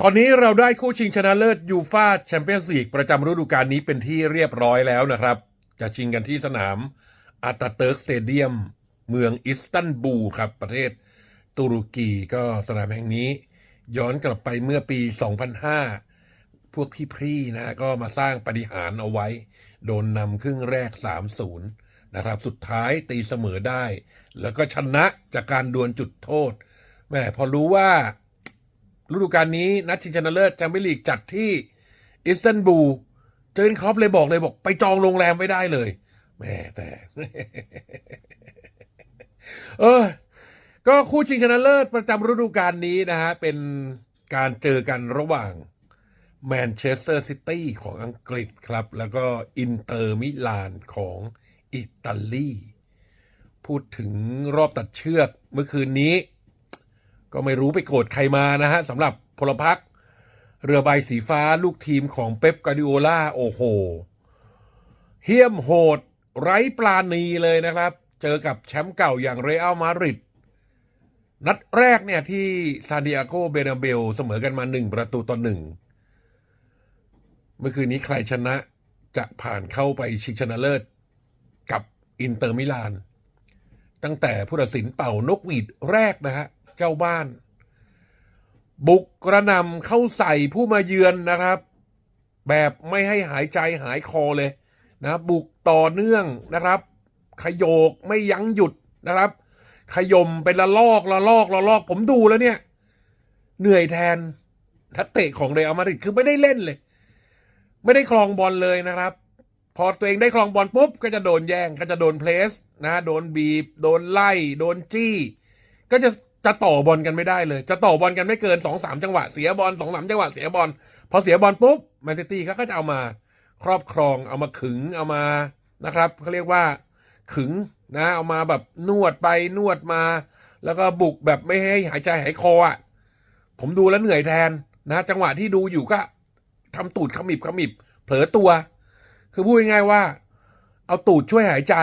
ตอนนี้เราได้คู่ชิงชนะเลิศยูฟาแชมเปี้ยนส์ลีกประจำฤดูกาลนี้เป็นที่เรียบร้อยแล้วนะครับ จะชิงกันที่สนามอาตาเติร์กสเตเดียม เมืองอิสตันบูลครับ ประเทศตุรกีก็สนามแห่งนี้ ย้อนกลับไปเมื่อปี 2005 พวกพี่ๆนะก็มาสร้างปฏิหารย์เอาไว้ โดนนำครึ่งแรก 3-0 นะครับ สุดท้ายตีเสมอได้ แล้วก็ชนะจากการดวลจุดโทษแม่พอรู้ว่า ฤดูกาลนี้นัดชิงชนะเลิศแชมเปี้ยนลีกจัดที่อิสตันบูลเจอร์นครอปเลยบอกเลยบอก ไปจองโรงแรมไว้ได้เลยแม่แต่ เออ ก็คู่ชิงชนะเลิศประจำฤดูกาลนี้นะฮะ เป็นการเจอกันระหว่างแมนเชสเตอร์ซิตี้ของอังกฤษครับ แล้วก็อินเตอร์มิลานของอิตาลี พูดถึงรอบตัดเชือกเมื่อคืนนี้ ก็ไม่รู้ไปโกรธใครมานะฮะสำหรับพลพักเรือใบสีฟ้าลูกทีมของเป๊ปกาดิโอล่าโอ้โห เฮี้ยมโหด ไร้ปลาณีเลยนะครับ เจอกับแชมป์เก่าอย่างเรอัลมาดริดนัดแรกเนี่ยที่ซานดิเอโกเบนาเบลเสมอกันมาหนึ่งประตูต่อหนึ่งเมื่อคืนนี้ใครชนะจะผ่านเข้าไปชิงชนะเลิศกับอินเตอร์มิลาน ตั้งแต่ผู้ตัดสินเป่านกหวีดแรกนะฮะ เจ้าบ้าน บุกกระนำเข้าใส่ผู้มาเยือนนะครับ แบบไม่ให้หายใจหายคอเลยนะบุกต่อเนื่องนะครับ ขยโยกไม่ยั้งหยุดนะครับ ขยมเป็นละลอกละลอกละลอก ผมดูแล้วเนี่ย เหนื่อยแทนทัตเตะของเรอัลมาดริดคือไม่ได้เล่นเลย ไม่ได้ครองบอลเลยนะครับ พอตัวเองได้ครองบอลปุ๊บ ก็จะโดนแย่งก็จะโดนเพลสนะ โดนบีบ โดนไล่ โดนจี้ ก็จะ จะต่อบอลกันไม่ได้เลย จะต่อบอลกันไม่เกินสองสามจังหวะเสียบอลสองสามจังหวะเสียบอลพอเสียบอลปุ๊บแมนซิตี้เขาก็จะเอามาครอบครองเอามาขึงเอามานะครับเขาเรียกว่าขึงนะเอามาแบบนวดไปนวดมา แล้วก็บุกแบบไม่ให้หายใจหายคออะผมดูแล้วเหนื่อยแทนนะ จังหวะที่ดูอยู่ก็ทำตูดขมิบขมิบ เผลอตัว คือพูดง่ายๆว่า เอาตูดช่วยหายใจ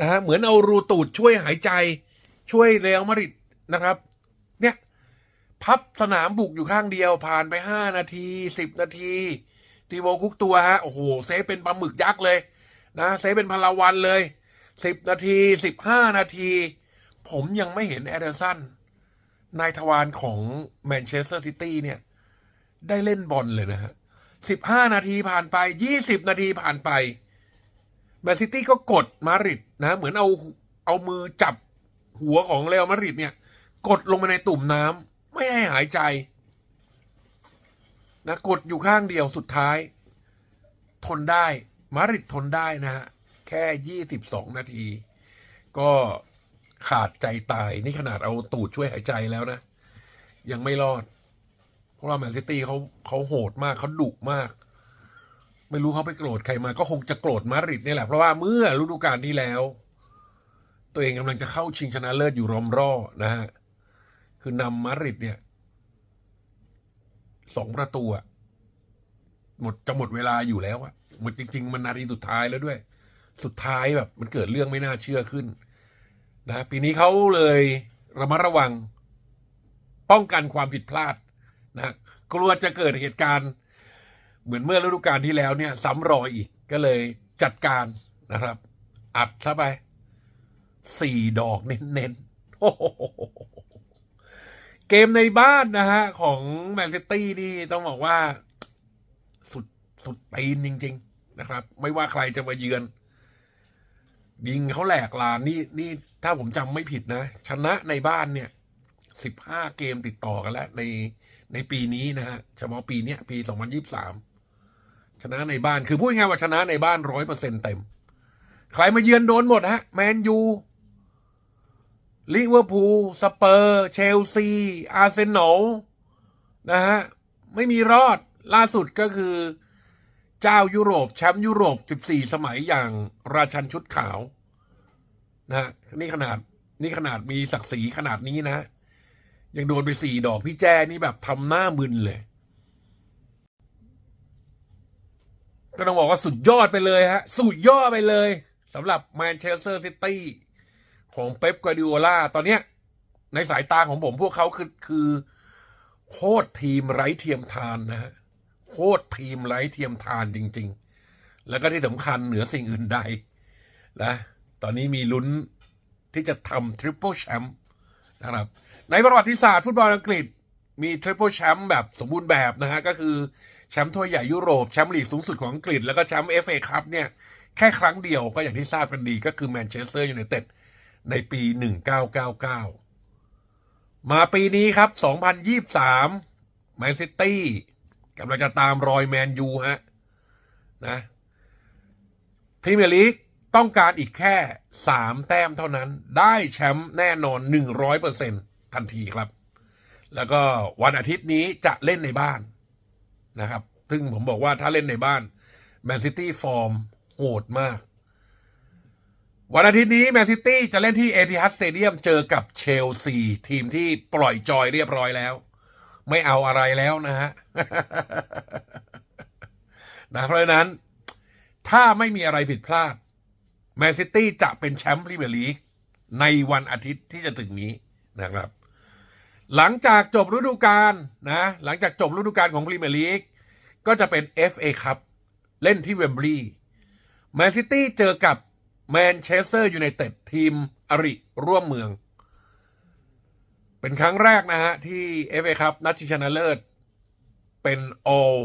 นะฮะเหมือนเอารูตูดช่วยหายใจ ช่วยเรอัลมาดริด นะครับ เนี่ยพับสนามบุกอยู่ข้างเดียว ผ่านไปห้านาทีสิบนาทีทีโบคุกตัวฮะโอ้โหเซฟเป็นปลาหมึกยักษ์เลยนะเซฟเป็นพลาวันเลยสิบนาทีสิบห้านาที ผมยังไม่เห็นแอเดอร์สันนายทวารของแมนเชสเตอร์ซิตี้เนี่ย ได้เล่นบอลเลยนะฮะสิบห้านาทีผ่านไปยี่สิบนาทีผ่านไปแมนซิตี้ก็กดมาริดนะ เหมือนเอาเอามือจับหัวของเรอัลมาริดเนี่ย กดลงไปในตุ่มน้ำไม่ให้หายใจนะกดอยู่ข้างเดียวสุดท้าย ทนได้มาริดทนได้นะฮะแค่ยี่สิบสองนาที ก็ขาดใจตายนี่ขนาดเอาตูดช่วยหายใจแล้วนะ ยังไม่รอด เพราะว่าแมนซิตี้เขาเขาโหดมากเขาดุมาก ไม่รู้เขาไปโกรธใครมา ก็คงจะโกรธมาริดนี่แหละ เพราะว่าเมื่อฤดูกาลที่แล้ว ตัวเองกำลังจะเข้าชิงชนะเลิศอยู่รอมร่อนะฮะ คือนำมาริดเนี่ยสองประตูอะหมดจะหมดเวลาอยู่แล้วอะหมดจริง ๆ มันนาทีสุดท้ายแล้วด้วย สุดท้ายแบบ มันเกิดเรื่องไม่น่าเชื่อขึ้น นะปีนี้เขาเลยระมัดระวัง ป้องกันความผิดพลาดนะกลัวจะเกิดเหตุการณ์ เหมือนเมื่อฤดูกาลที่แล้วเนี่ยซ้ำรอยอีกก็เลยจัดการนะครับ อัดเข้าไปสี่ดอกเน้นๆโอ้โห เกมในบ้านนะฮะ ของแมนซิตี้นี่ต้องบอกว่า สุดสุดตีนจริง ๆ นะครับ ไม่ว่าใครจะมาเยือน ยิงเขาแหลกลานนี่นี่ถ้าผมจำไม่ผิดนะ ชนะในบ้านเนี่ยสิบห้าเกมติดต่อกันแล้ว ในในปีนี้นะฮะเฉพาะปีเนี้ยปีสองพันยี่สามชนะในบ้านคือพูดง่ายว่าชนะในบ้านร้อยเปอร์เซ็นเต็ม ใครมาเยือนโดนหมดฮะ แมนยู ลิเวอร์พูลสเปอร์ เชลซี อาร์เซนอลนะฮะ ไม่มีรอดล่าสุดก็คือ เจ้ายุโรป แชมป์ยุโรป 14 สมัยอย่างราชันชุดขาวนะฮะนี่ขนาดนี่ขนาดมีศักดิ์ศรีขนาดนี้นะ ยังโดนไปสี่ดอกพี่แจ้นี่แบบทำหน้ามึนเลย ก็ต้องบอกว่าสุดยอดไปเลยฮะ สุดยอดไปเลยสำหรับแมนเชสเตอร์ซิตี้ ของเป๊ปกวาดิโอลาตอนเนี้ย ในสายตาของผมพวกเขาคือคือโคตรทีมไร้เทียมทานนะฮะโคตรทีมไร้เทียมทานจริง ๆ แล้วก็ที่สำคัญเหนือสิ่งอื่นใดนะตอนนี้มีลุ้นที่จะทำทริปเปิลแชมป์นะครับในประวัติศาสตร์ฟุตบอลอังกฤษมีทริปเปิลแชมป์แบบสมบูรณ์แบบนะฮะก็คือแชมป์ถ้วยใหญ่ยุโรป แชมป์ลีกสูงสุดของอังกฤษ แล้วก็แชมป์เอฟเอคัพเนี่ย แค่ครั้งเดียวก็อย่างที่ทราบกันดีก็คือแมนเชสเตอร์ยูไนเต็ด ในปี 1999 มาปีนี้ครับ 2023 แมนซิตี้กำลังจะตามรอยแมนยูฮะนะพรีเมียร์ลีกต้องการอีกแค่สามแต้มเท่านั้น ได้แชมป์แน่นอนหนึ่งร้อยเปอร์เซ็นทันทีครับ แล้วก็วันอาทิตย์นี้จะเล่นในบ้านนะครับ ซึ่งผมบอกว่าถ้าเล่นในบ้านแมนซิตี้ฟอร์มโหดมาก วันอาทิตย์นี้แมนซิตี้จะเล่นที่เอทิฮัดสเตเดียมเจอกับเชลซี ทีมที่ปล่อยจอยเรียบร้อยแล้ว ไม่เอาอะไรแล้วนะฮะนะเพราะฉะนั้น ถ้าไม่มีอะไรผิดพลาดแมนซิตี้จะเป็นแชมป์พรีเมียร์ลีกในวันอาทิตย์ที่จะถึงนี้นะครับ หลังจากจบฤดูกาลนะ หลังจากจบฤดูกาลของพรีเมียร์ลีกก็จะเป็น FA ครับ เล่นที่เวมบลีย์แมนซิตี้เจอกับ แมนเชสเตอร์ยูไนเต็ดทีมอริร่วมเมือง เป็นครั้งแรกนะฮะ ที่ FA ครับนัดชิงชนะเลิศ เป็น all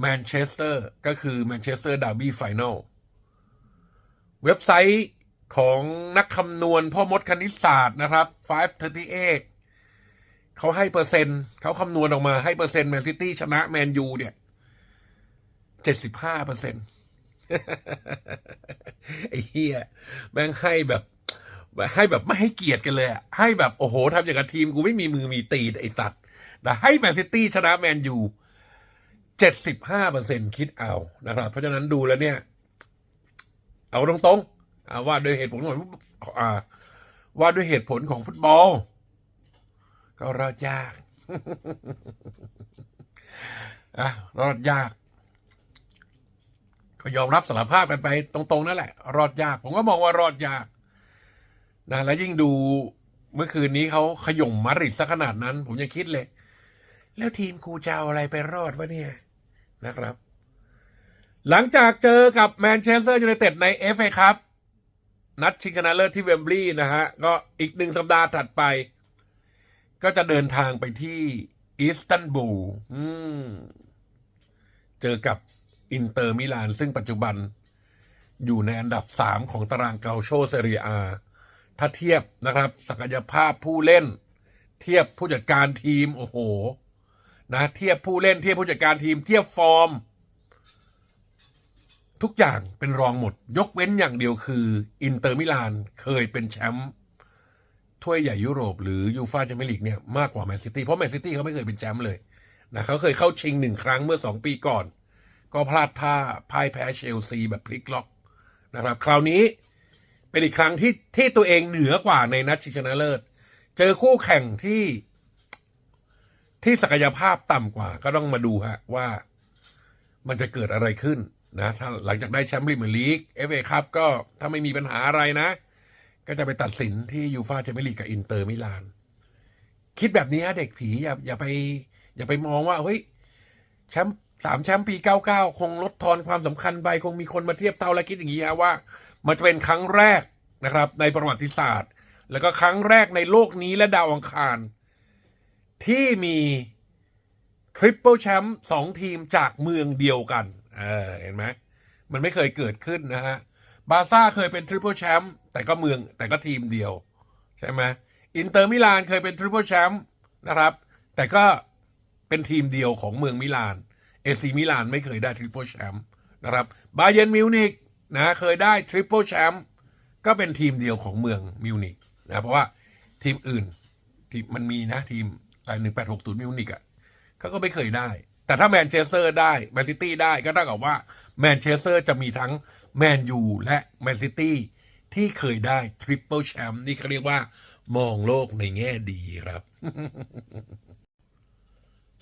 แมนเชสเตอร์ก็คือแมนเชสเตอร์ดาร์บี้ไฟแนลเว็บไซต์ของนักคำนวณพ่อมดคณิตศาสตร์นะครับ 538เขาให้เปอร์เซ็นต์เขาคำนวณออกมาให้เปอร์เซ็นต์แมนซิตี้ชนะแมนยูเนี่ย 75เปอร์เซ็นต์ ไอ้เฮียแม่งให้แบบให้แบบไม่ให้เกียรติกันเลยอะให้แบบโอ้โหทำอย่างกับทีมกูไม่มีมือมีตีนไอ้ตัดแต่ให้แมนซิตี้ชนะแมนยูเจ็ดสิบห้าเปอร์เซ็นคิดเอานะครับ เพราะฉะนั้นดูแล้วเนี่ย เอาตรงๆอ่าว่าด้วยเหตุผลของอ่า ว่าด้วยเหตุผลของฟุตบอล ก็รอดยากอะรอดยาก ก็ยอมรับสารภาพกันไปตรงๆนั่นแหละ รอดยาก ผมก็มองว่ารอดยากนะแล้วยิ่งดูเมื่อคืนนี้เขาขย่มมาริดซะขนาดนั้น ผมยังคิดเลย แล้วทีมกูจะเอาอะไรไปรอดวะเนี่ยนะครับ หลังจากเจอกับแมนเชสเตอร์ยูไนเต็ดในเอฟเอครับ นัดชิงชนะเลิศที่เวมบลีย์นะฮะ ก็อีกหนึ่งสัปดาห์ถัดไป ก็จะเดินทางไปที่อิสตันบูลเจอกับ อินเตอร์มิลาน ซึ่งปัจจุบันอยู่ในอันดับสามของตารางเกาโชเซเรียอาถ้าเทียบนะครับ ศักยภาพผู้เล่น เทียบผู้จัดการทีม โอ้โห นะ เทียบผู้เล่น เทียบผู้จัดการทีม เทียบฟอร์ม ทุกอย่างเป็นรองหมด ยกเว้นอย่างเดียวคืออินเตอร์มิลานเคยเป็นแชมป์ถ้วยใหญ่ยุโรปหรือยูฟาแชมเปี้ยนลีกเนี่ยมากกว่าแมนซิตี้เพราะแมนซิตี้เขาไม่เคยเป็นแชมป์เลยนะเขาเคยเข้าชิงหนึ่งครั้งเมื่อสองปีก่อน ก็พลาดท่าพ่ายแพ้เชลซีแบบพลิกล็อกนะครับ คราวนี้เป็นอีกครั้งที่ที่ตัวเองเหนือกว่าในนัดชิงชนะเลิศ เจอคู่แข่งที่ที่ศักยภาพต่ำกว่า ก็ต้องมาดูฮะว่ามันจะเกิดอะไรขึ้นนะถ้าหลังจากได้แชมป์พรีมลีกเอฟเอคัพก็ถ้าไม่มีปัญหาอะไรนะ ก็จะไปตัดสินที่ยูฟาแชมเปี้ยนลีกกับอินเตอร์มิลาน คิดแบบนี้ฮะเด็กผีอย่าอย่าไป อย่าไปมองว่าเฮ้ยแชมป์ สามแชมป์ปีเก้าเก้าคงลดทอนความสำคัญไปคงมีคนมาเทียบเท่าและคิดอย่างนี้ว่า มันจะเป็นครั้งแรกนะครับ ในประวัติศาสตร์ แล้วก็ครั้งแรกในโลกนี้และดาวอังคาร ที่มีทริปเปิลแชมป์สองทีมจากเมืองเดียวกันเออเห็นไหมมันไม่เคยเกิดขึ้นนะฮะบาซ่าเคยเป็นทริปเปิลแชมป์แต่ก็เมืองแต่ก็ทีมเดียว ใช่ไหมอินเตอร์มิลานเคยเป็นทริปเปิลแชมป์นะครับ แต่ก็เป็นทีมเดียวของเมืองมิลาน เอซีมิลานไม่เคยได้ทริปเปิลแชมป์นะครับบาเยนมิวนิกนะเคยได้ทริปเปิลแชมป์ก็เป็นทีมเดียวของเมืองมิวนิกนะเพราะว่าทีมอื่นทีมมันมีนะทีมอะไรหนึ่งแปดหกศูนย์มิวนิกอะเขาก็ไม่เคยได้ แต่ถ้าแมนเชสเตอร์ได้แมนซิตี้ได้ก็เท่ากับว่าแมนเชสเตอร์จะมีทั้งแมนยูและแมนซิตี้ที่เคยได้ทริปเปิลแชมป์นี่เขาเรียกว่ามองโลกในแง่ดีครับ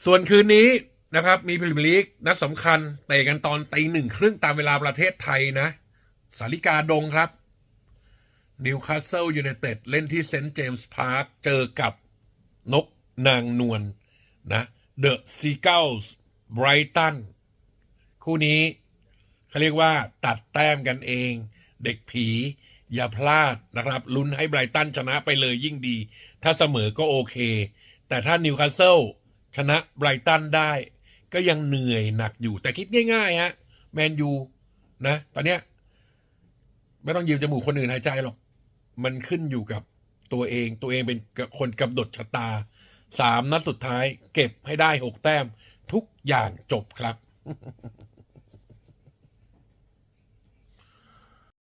ส่วนคืนนี้ นะครับ มีพรีเมียร์ลีกนัดสำคัญเตะกันตอนตีหนึ่งครึ่งตามเวลาประเทศไทยนะ สาริกาดงครับนิวคาสเซิลยูไนเต็ดเล่นที่เซนต์เจมส์พาร์คเจอกับนกนางนวลนะเดอะซีเกลส์ไบรตันคู่นี้เขาเรียกว่าตัดแต้มกันเอง เด็กผีอย่าพลาดนะครับลุ้นให้ไบรตันชนะไปเลยยิ่งดี ถ้าเสมอก็โอเค แต่ถ้านิวคาสเซิลชนะไบรตันได้ ก็ยังเหนื่อยหนักอยู่ แต่คิดง่ายๆฮะแมนยูนะตอนเนี้ย ไม่ต้องยืมจมูกคนอื่นหายใจหรอก มันขึ้นอยู่กับตัวเอง ตัวเองเป็นคนกำหนดชะตาสามนัดสุดท้าย เก็บให้ได้หกแต้ม ทุกอย่างจบครับ